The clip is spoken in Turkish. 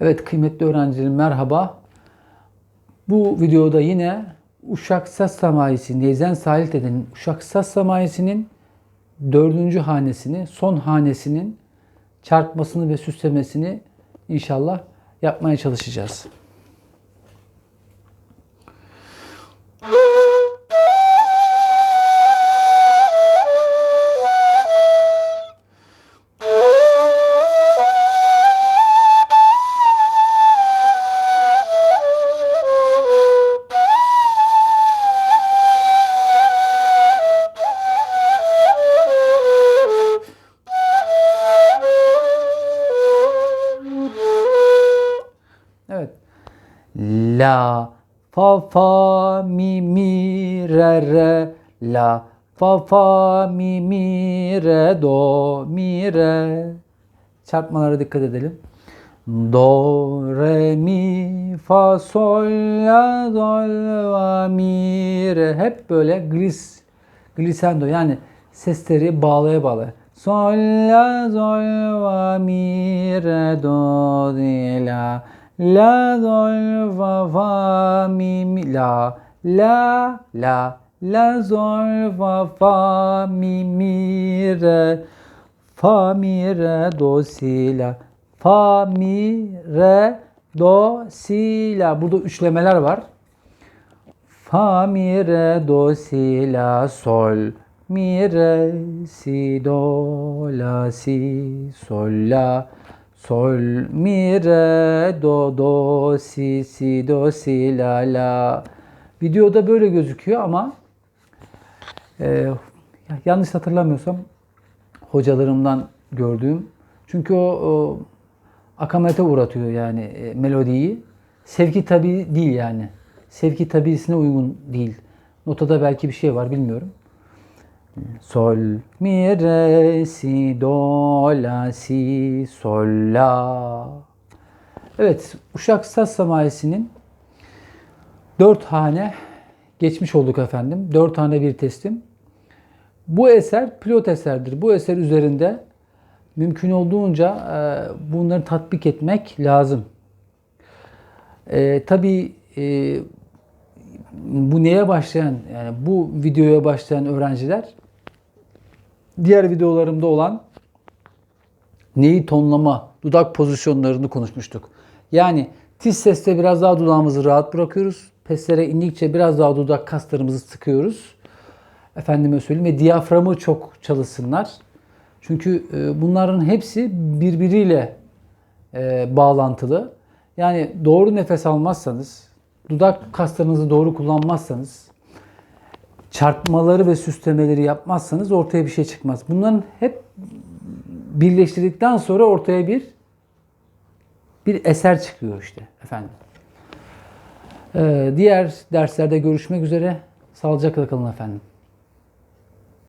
Evet kıymetli öğrencilerim merhaba. Bu videoda yine Uşak Saz Samayesi, Nezen Sahil Dede'nin Uşak Saz Samayesi'nin dördüncü hanesini, son hanesinin çarpmasını ve süslemesini inşallah yapmaya çalışacağız. La fa fa mi mi re re. La fa fa mi mi re do mi re. Çarpmalara dikkat edelim. Do re mi fa sol la do la mi re. Hep böyle glis glissando. Yani sesleri bağlaya bağlaya. Sol la sol la mi re do di la la sol fa fa mi mi la. La la. La sol fa fa mi mi re. Fa mi re do si la. Fa mi re do si la. Burada üçlemeler var. Fa mi re do si la. Sol mi re si do la si sol la sol mi re do do si si do si la la videoda böyle gözüküyor ama e, yanlış hatırlamıyorsam hocalarımdan gördüğüm çünkü o, o akamete uğratıyor yani e, melodiyi. Sevki tabi değil yani. Sevki tabiisine uygun değil. Notada belki bir şey var bilmiyorum. Sol, mi, re, si, do, la, si, sol, la. Evet, Uşak Saz Samayesi'nin dört hane geçmiş olduk efendim. Dört hane bir teslim. Bu eser pilot eserdir. Bu eser üzerinde mümkün olduğunca e, bunları tatbik etmek lazım. E, tabii e, bu neye başlayan yani bu videoya başlayan öğrenciler diğer videolarımda olan neyi tonlama, dudak pozisyonlarını konuşmuştuk. Yani tiz seste biraz daha dudağımızı rahat bırakıyoruz. Peslere indikçe biraz daha dudak kaslarımızı sıkıyoruz. Efendime söyleyeyim ve diyaframı çok çalışsınlar. Çünkü e, bunların hepsi birbiriyle e, bağlantılı. Yani doğru nefes almazsanız, dudak kaslarınızı doğru kullanmazsanız, çarpmaları ve süslemeleri yapmazsanız ortaya bir şey çıkmaz. Bunların hep birleştirdikten sonra ortaya bir bir eser çıkıyor işte efendim. Ee, diğer derslerde görüşmek üzere. Sağlıcakla kalın efendim.